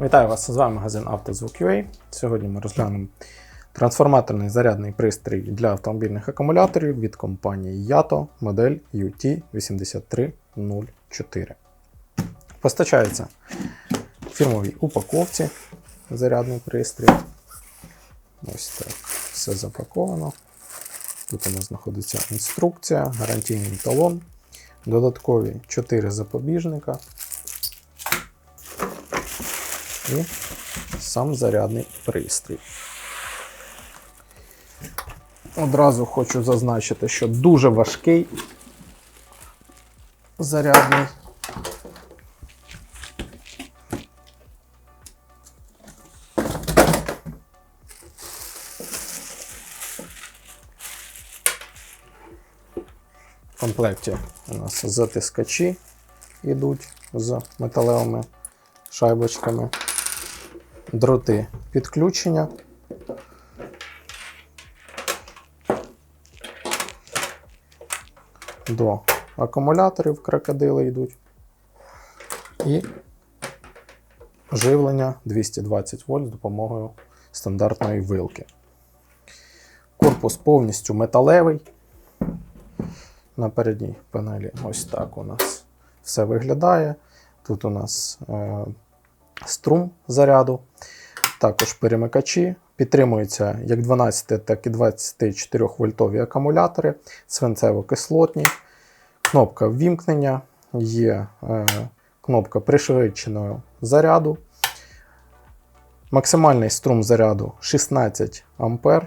Вітаю вас! З вами магазин «Автозвук.UA». Сьогодні ми розглянемо трансформаторний зарядний пристрій для автомобільних акумуляторів від компанії Yato модель UT8304. Постачається в фірмовій упаковці зарядний пристрій. Ось так все запаковано. Тут у нас знаходиться інструкція, гарантійний талон, додаткові 4 запобіжника і сам зарядний пристрій. Одразу хочу зазначити, що дуже важкий зарядний. В комплекті у нас затискачі йдуть з металевими шайбочками, дроти підключення. До акумуляторів крокодили йдуть. І живлення 220 вольт з допомогою стандартної вилки. Корпус повністю металевий. На передній панелі ось так у нас все виглядає. Тут у нас е, струм заряду, також перемикачі. Підтримуються як 12, так і 24 вольтові акумулятори, свинцево-кислотні, кнопка ввімкнення, є е, кнопка пришвидшеного заряду. Максимальний струм заряду 16 А,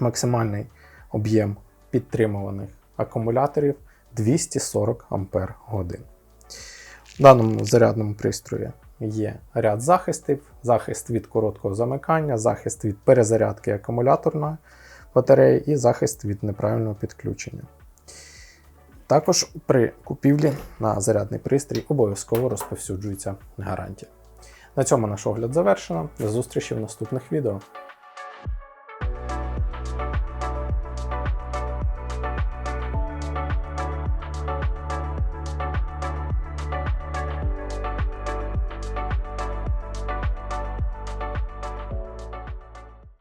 максимальний об'єм підтримуваних акумуляторів 240 Ампер годин. В даному зарядному пристрої є ряд захистів, захист від короткого замикання, захист від перезарядки акумуляторної батареї і захист від неправильного підключення. Також при купівлі на зарядний пристрій обов'язково розповсюджується гарантія. На цьому наш огляд завершено. До зустрічі в наступних відео.